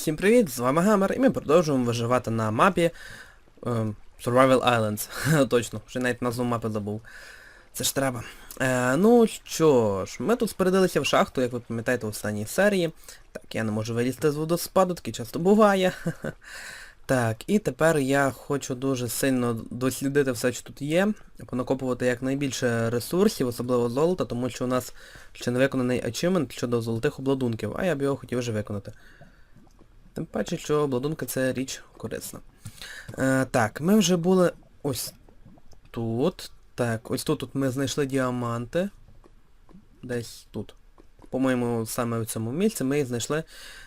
Всім привіт, з вами Гамер, і ми продовжуємо виживати на мапі ем, Survival Islands. Точно, вже навіть назву мапи забув. Це ж треба. Е, ну що ж, ми тут спередилися в шахту, як ви пам'ятаєте, в останній серії. Так, я не можу вилізти з водоспаду, таке часто буває. Так, і тепер я хочу дуже сильно дослідити все, що тут є, понакопувати якнайбільше ресурсів, особливо золота, тому що у нас ще не виконаний ачивмент щодо золотих обладунків, а я б його хотів вже виконати. Тим паче, що обладунка це річ корисна. Е, так, ми вже були ось тут. Так, ось тут, тут ми знайшли діаманти. Десь тут. По-моєму, саме в цьому місці ми знайшли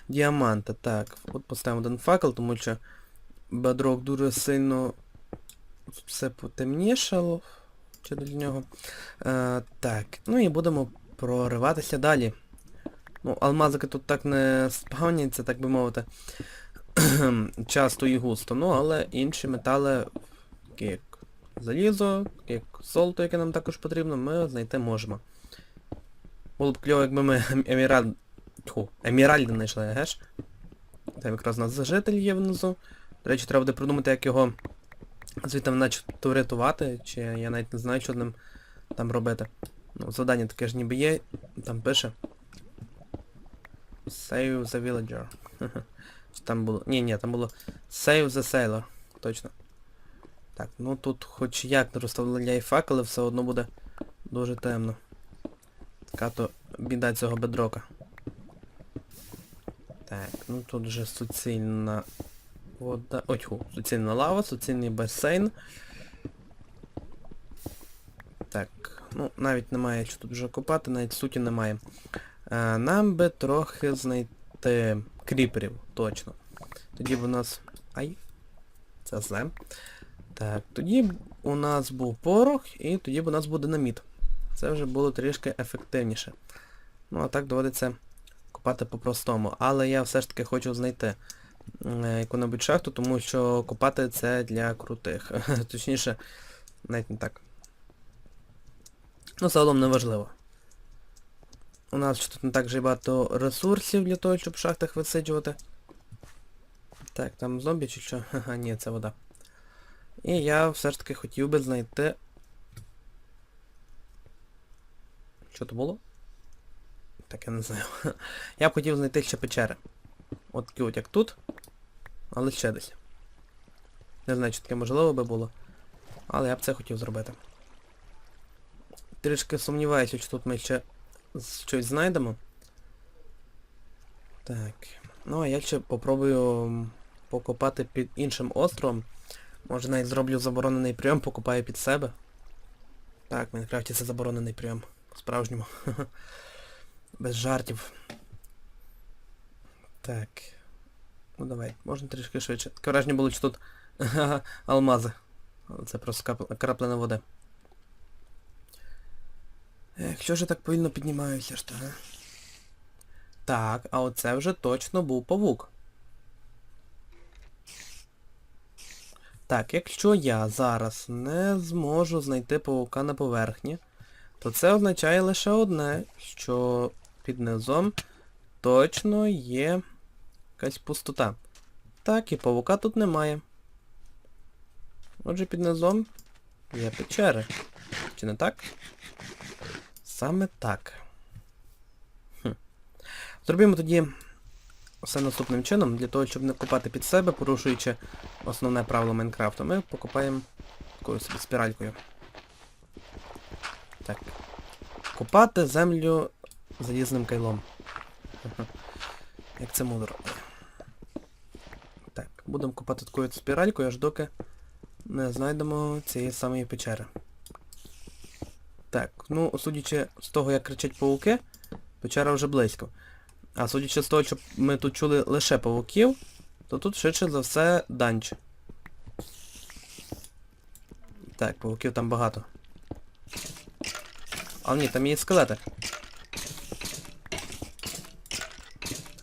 діаманти. Так, от поставимо один факел, тому що бедрок дуже сильно все потемнішало. Чи для нього. Е, так, ну і будемо прориватися далі. Ну, алмазики тут так не спавняться, так би мовити, часто і густо, ну, але інші метали, як залізо, як золото, яке нам також потрібно, ми знайти можемо. Було б кльово, якби ми еміраль... Тьху, еміральди знайшли, геш? Там якраз у нас зажитель є внизу. До речі, треба буде придумати, як його звідти начебто врятувати, чи я навіть не знаю, що ним там робити. Ну, завдання таке ж ніби є, там пише. Save the villager. Там було... Ні, ні, там було Save the sailor. Точно. Так, ну тут хоч як не розставляй факели, все одно буде дуже темно. Така то біда цього бедрока. Так, ну тут вже суцільна вода. Ой, ху, суцільна лава, суцільний басейн. Так, ну навіть немає що тут вже копати, навіть суті немає. Е, нам би трохи знайти кріперів, точно. Тоді б у нас... Ай. Це зле. Так, тоді б у нас був порох і тоді б у нас був динаміт. Це вже було трішки ефективніше. Ну а так доводиться копати по-простому. Але я все ж таки хочу знайти е, яку-небудь шахту, тому що копати це для крутих. Точніше, навіть не так. Ну, загалом не важливо. У нас ще тут не так же багато ресурсів для того, щоб в шахтах висиджувати. Так, там зомбі чи що? Ха-ха, ні, це вода. І я все ж таки хотів би знайти... Що то було? Так, я не знаю. Я б хотів знайти ще печери. От такі от як тут. Але ще десь. Не знаю, чи таке можливо би було. Але я б це хотів зробити. Трішки сумніваюся, що тут ми ще щось знайдемо. Так. Ну а я ще попробую покопати під іншим островом. Може навіть зроблю заборонений прийом, покопаю під себе. Так, в Майнкрафті це заборонений прийом. По-справжньому. Без жартів. Так. Ну давай, можна трішки швидше. Таке враження було, що тут алмази. Це просто краплена вода. Якщо ж я так повільно піднімаюся ж то, а? Так, а оце вже точно був павук. Так, якщо я зараз не зможу знайти павука на поверхні, то це означає лише одне, що під низом точно є якась пустота. Так, і павука тут немає. Отже, під низом є печери. Чи не так? Саме так. Хм. Зробимо тоді все наступним чином, для того, щоб не копати під себе, порушуючи основне правило Майнкрафту, ми покопаємо такою собі спіралькою. Так. Копати землю залізним кайлом. Як це мудро. Так, будемо копати такою спіралькою, аж доки не знайдемо цієї самої печери. Так, ну, судячи з того, як кричать пауки, печера вже близько. А судячи з того, що ми тут чули лише павуків, то тут швидше за все данч. Так, павуків там багато. А ні, там є скелети.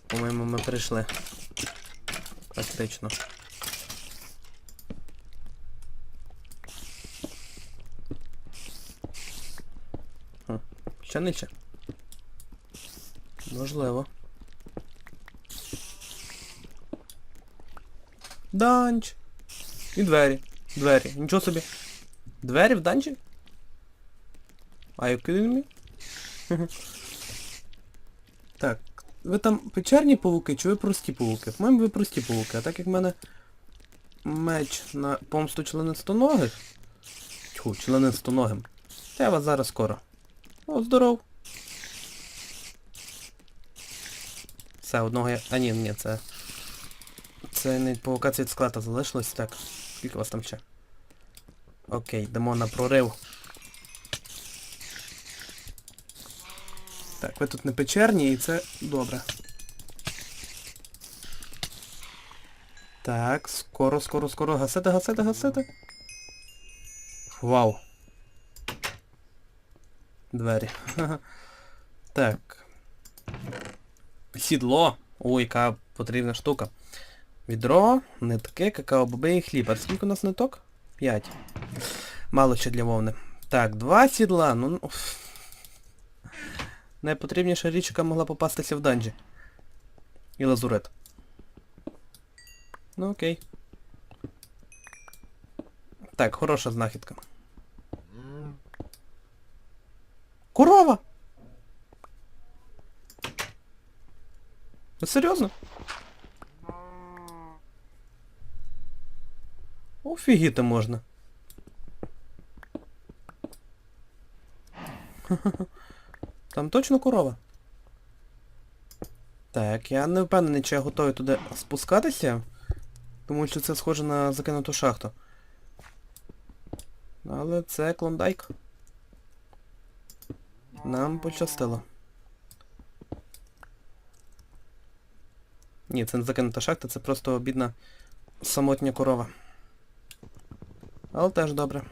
По-моєму, ми прийшли. Практично. Хм. Ще? Можливо. Данч. І двері. Двері. Нічого собі. Двері в данчі? You kidding me? так. Ви там печерні павуки чи ви прості павуки? По-моєму, ви прості павуки, а так як в мене меч на помсту членистоногих. Тьху, членистоногим. Та я вас зараз скоро. О, здоров. Все, одного я... А ні, ні, це... Це не павука від склада залишилось, так. Скільки вас там ще? Окей, йдемо на прорив. Так, ви тут не печерні і це добре. Так, скоро, скоро, скоро. Гасити, гасити, гасити. Вау. Двері. Так. Сідло. Ой, яка потрібна штука. Відро, нитки, какао-боби і хліб. А скільки у нас ниток? П'ять. Мало ще для вовни. Так, два сідла. Ну. уф. Найпотрібніша річ, яка могла попастися в данжі. І лазурит. Ну окей. Так, хороша знахідка. Корова! Ви серйозно? Офігіти можна. Там точно корова? Так, я не впевнений, чи я готовий туди спускатися. Тому що це схоже на закинуту шахту. Але це клондайк. Нам пощастило. Ні, це не закинута шахта, це просто бідна самотня корова. Але теж добре.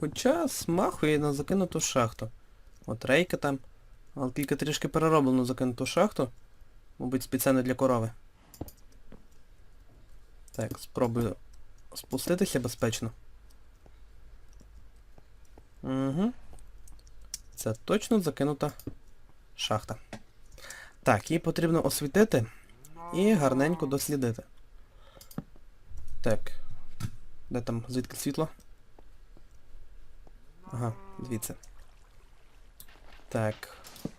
Хоча смахує на закинуту шахту. От рейка там. Але тільки трішки перероблено закинуту шахту. Мабуть, спеціально для корови. Так, спробую спуститися безпечно. Угу. Це точно закинута шахта. Так, її потрібно освітити і гарненько дослідити. Так. Де там, звідки світло? Ага, дивіться. Так.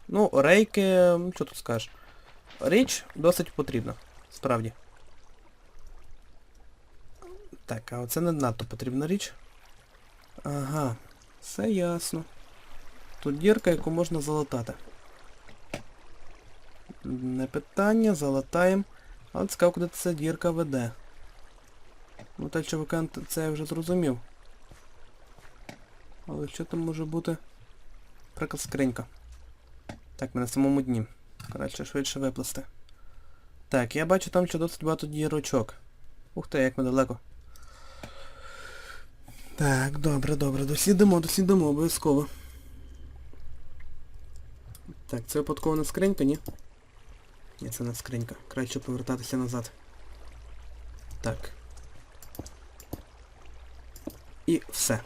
Ну, рейки, що тут скажеш? Річ досить потрібна, справді. Так, а оце не надто потрібна річ. Ага, все ясно. Тут дірка, яку можна залатати. Не питання, залатаємо. Але цікаво, куди ця дірка веде. Ну так чувака, це я вже зрозумів. Але що там може бути? Приклад скринька. Так, ми на самому дні. Краще швидше виплисти. Так, я бачу там що досить багато дірочок. Ух ти, як ми далеко. Так, добре, добре, дослідимо, дослідимо, обов'язково. Так, це випадково скринька, ні? Ні, це не скринька. Краще повертатися назад. Так. І все.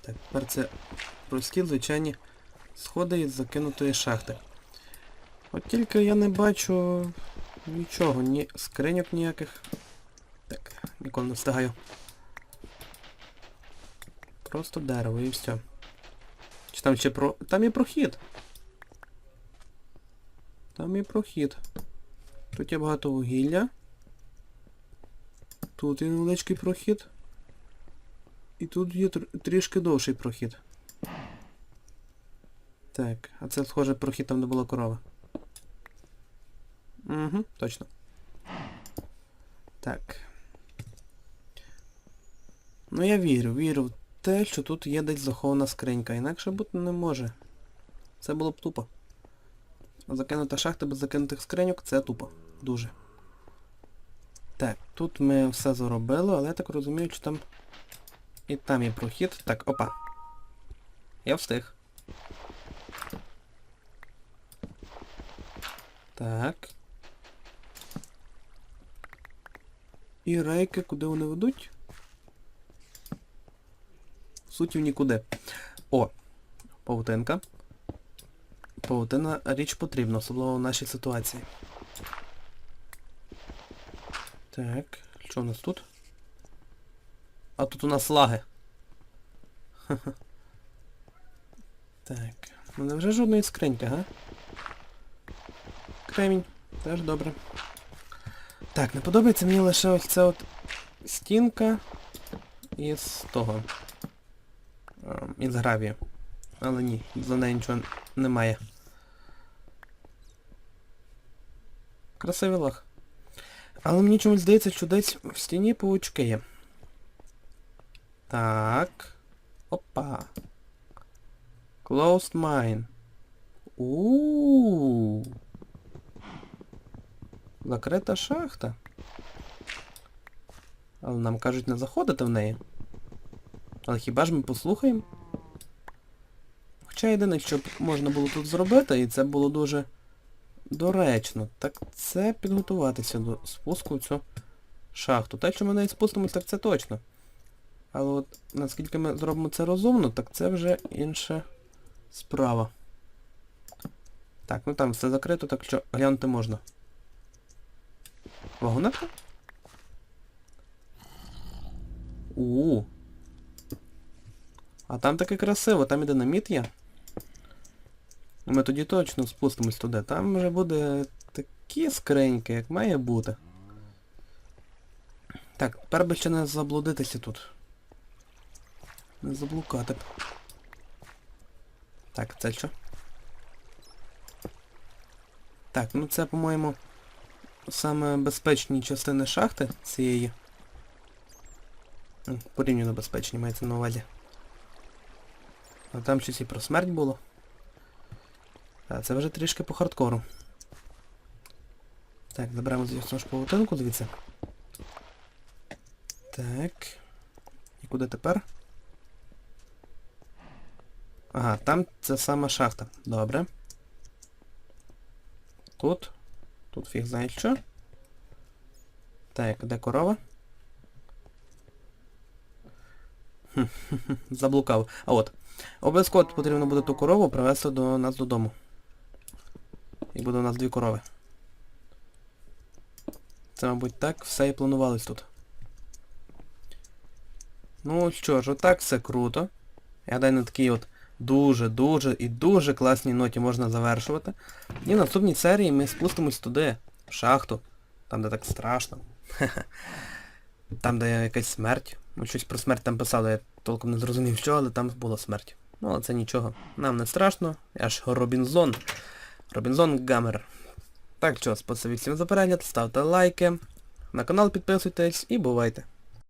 Так, тепер це прості звичайні сходи із закинутої шахти. От тільки я не бачу нічого, ні скриньок ніяких. Ніколи не встигаю. Просто дерево і все. Чи там ще про... Там є прохід. Там є прохід. Тут є багато вугілля. Тут є невеличкий прохід. І тут є тр- трішки довший прохід. Так, а це схоже прохід там, де була корова. Угу, точно. Так. Ну я вірю, вірю в те, що тут є десь захована скринька. Інакше бути не може. Це було б тупо. Закинута шахта без закинутих скриньок це тупо. Дуже. Так, тут ми все заробили, але я так розумію, що там... І там є прохід. Так, опа. Я встиг. Так. І рейки, куди вони ведуть? В суті в нікуди. О! Павутинка. Паутина річ потрібна, особливо в нашій ситуації. Так, що у нас тут? А тут у нас лаги. Так. Ну невже жодної скриньки, га? Кремінь. Теж добре. Так, не подобається мені лише ось ця от стінка із того. Із. Але ні, за нею нічого немає. Красивий лаг. Але мені чомусь здається, що десь в стіні паучки є. Так. Опа. Closed mine. у Закрита шахта. Але нам кажуть не заходити в неї. Але хіба ж ми послухаємо? Хоча єдине, що можна було тут зробити, і це було дуже доречно, так це підготуватися до спуску в цю шахту. Те, що ми неї спустимось, так це точно. Але от наскільки ми зробимо це розумно, так це вже інша справа. Так, ну там все закрито, так що глянути можна. Вагонетка? у А там таке красиво, там і динаміт є. Ми тоді точно спустимось туди. Там вже буде такі скриньки, як має бути. Так, тепер би ще не заблудитися тут. Не заблукати. Так, це що? Так, ну це, по-моєму, саме безпечні частини шахти цієї. Порівняно безпечні, мається на увазі. А там щось і про смерть було. А це вже трішки по хардкору. Так, заберемо звісно ж павутинку звідси. Так. І куди тепер? Ага, там це сама шахта. Добре. Тут. Тут фіг знає що. Так, де корова? Заблукав. А от. Обов'язково потрібно буде ту корову привезти до нас додому. І буде у нас дві корови. Це, мабуть, так все і планувалось тут. Ну що ж, отак все круто. Я гадаю, на такій от дуже-дуже і дуже класній ноті можна завершувати. І в наступній серії ми спустимось туди, в шахту. Там, де так страшно. Там, де якась смерть. Ну, щось про смерть там писали, я толком не зрозумів що, але там була смерть. Ну, але це нічого. Нам не страшно. Я ж Робінзон. Робінзон Гаммер. Так що, спасибі всім за перегляд, ставте лайки. На канал підписуйтесь і бувайте.